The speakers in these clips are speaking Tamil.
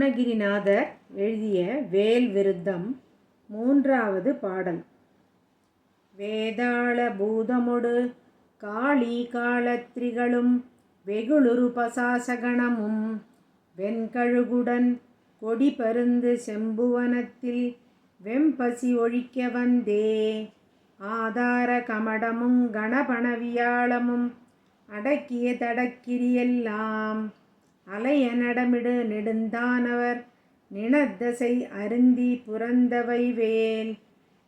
அருணகிரிநாதர் எழுதிய வேல் விருத்தம் மூன்றாவது பாடல். வேதாள பூதமொடு காளி காலத்ரிகளும் வெகுளுரு பசாசகணமும் வெண்கழுகுடன் கொடி பருந்து செம்புவனத்தில் வெம்பசி ஒழிக்க வந்தே. ஆதார கமடமும் கணபணவியாளமும் அடக்கிய தடக்கிரியெல்லாம் அலைய நடமிடு நெடுந்தானவர் நினத்தசை அருந்தி புறந்தவை வேல்.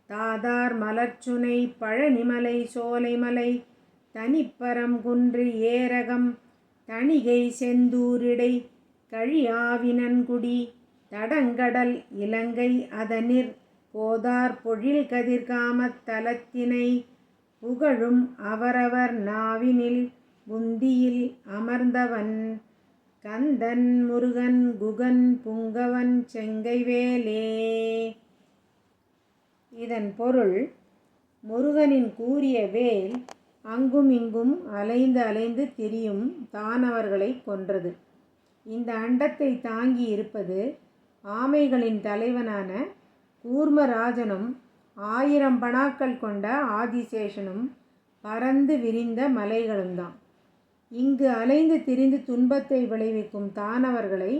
தாதார் மலர்ச்சுனை பழனிமலை சோலைமலை தனிப்பரம் குன்று ஏரகம் தணிகை செந்தூரிடை கழியாவினன்குடி தடங்கடல் இலங்கை அதனிற் போதார் பொழில் கதிர்காமத் தலத்தினை புகழும் அவரவர் நாவினில் புந்தியில் அமர்ந்தவன். கந்தன் முருகன் குகன் புங்கவன் செங்கைவேலே. இதன் பொருள் முருகனின் கூறிய வேல் அங்கும் இங்கும் அலைந்து அலைந்து திரியும் தான் அவர்களை கொன்றது. இந்த அண்டத்தை தாங்கி இருப்பது ஆமைகளின் தலைவனான கூர்மராஜனும் ஆயிரம் பணாக்கள் கொண்ட ஆதிசேஷனும் பறந்து விரிந்த மலைகளும் தான் இங்கு அலைந்து திரிந்து துன்பத்தை விளைவிக்கும் தானவர்களை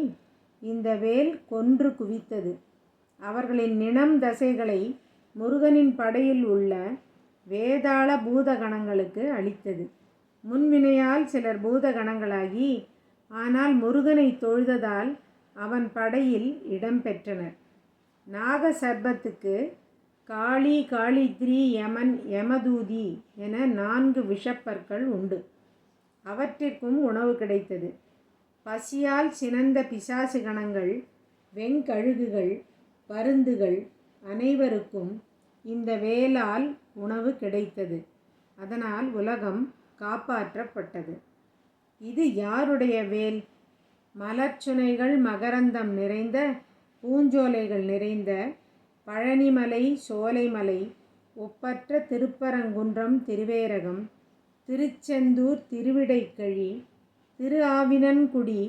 இந்த வேல் கொன்று குவித்தது. அவர்களின் நினம் தசைகளை முருகனின் படையில் உள்ள வேதாள பூதகணங்களுக்கு அளித்தது. முன்வினையால் சிலர் பூதகணங்களாகி ஆனால் முருகனை தொழுததால் அவன் படையில் இடம் பெற்றனர். நாக சர்பத்துக்கு காளி காளித்ரி யமன் யமதூதி என நான்கு விஷப்பற்கள் உண்டு. அவற்றிற்கும் உணவு கிடைத்தது. பசியால் சினந்த பிசாசு கணங்கள் வெங்கழுகுகள் பருந்துகள் அனைவருக்கும் இந்த வேலால் உணவு கிடைத்தது. அதனால் உலகம் காப்பாற்றப்பட்டது. இது யாருடைய வேல்? மலர்ச்சுனைகள் மகரந்தம் நிறைந்த பூஞ்சோலைகள் நிறைந்த பழனிமலை சோலைமலை ஒப்பற்ற திருப்பரங்குன்றம் திருவேரகம் திருச்செந்தூர் திருவிடைக்கழி திரு ஆவினன்குடி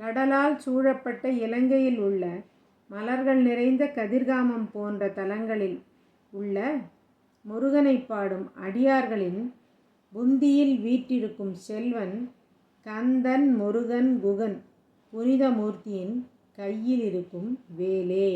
கடலால் சூழப்பட்ட இலங்கையில் உள்ள மலர்கள் நிறைந்த கதிர்காமம் போன்ற தலங்களில் உள்ள முருகனை பாடும் அடியார்களின் புந்தியில் வீற்றிருக்கும் செல்வன் கந்தன் முருகன் குகன் புனிதமூர்த்தியின் கையில் இருக்கும் வேலே.